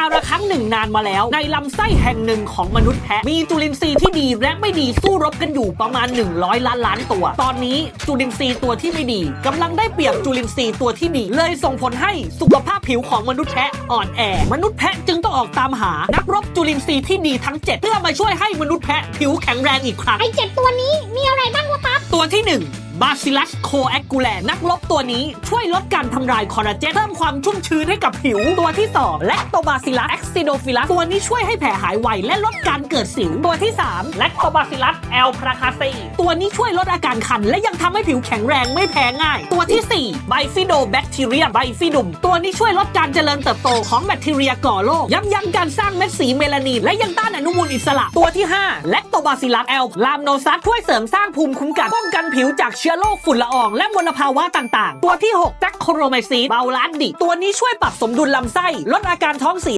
การละครั้งหนึ่งนานมาแล้ว ในลำไส้แห่งหนึ่งของมนุษย์แพะมีจุลินทรีย์ที่ดีและไม่ดีสู้รบกันอยู่ประมาณ 100 ล้านล้านตัว ตอนนี้จุลินทรีย์ตัวที่ไม่ดีกำลังได้เปรียบจุลินทรีย์ตัวที่ดี เลยส่งผลให้สุขภาพผิวของมนุษย์แพะอ่อนแอ มนุษย์แพะจึงต้องออกตามหา นักรบจุลินทรีย์ที่ดีทั้ง 7 เพื่อมาช่วยให้มนุษย์แพะผิวแข็งแรงอีกครั้งไอเจ็ดตัวนี้มีอะไรบ้างวะปั๊บตัวที่ 1 บาซิลัสโคแอกูแลนักรบตัวนี้ช่วยลดการทำลายคอลลาเจนเพิ่มความชุ่มชื้นให้กับผิวตัวที่ 2 และโตบาซิลัสแอคซิโดฟิลัสตัวนี้ช่วยให้แผลหายไวและลดการเกิดสิวตัวที่ 3 และโตบาซิลัสแอลพราคาซีตัวนี้ช่วยลดอาการคัน และยังทำให้ผิวแข็งแรงไม่แพ้ง่าย ตัวที่ 4 ไบฟิโดแบคทีเรียไบฟิดุมตัวนี้ช่วยลดการเจริญเติบโตของแบคทีเรียก่อโรคยับยั้งการสร้างเม็ดสีเมลานีนและยังต้านอนุมูลอิสระตัวที่ 5 และโตบาซิลัสแอลลามโนซัสช่วยเสริมสร้างภูมิคุ้มกันป้องกันผิวจากเชื้อโรคฝุ่นละออง และมลภาวะต่างๆ ตัวที่6แจ็คโครไมซีเบาลานดิตัวนี้ช่วยปรับสมดุลลำไส้ลดอาการท้องเสีย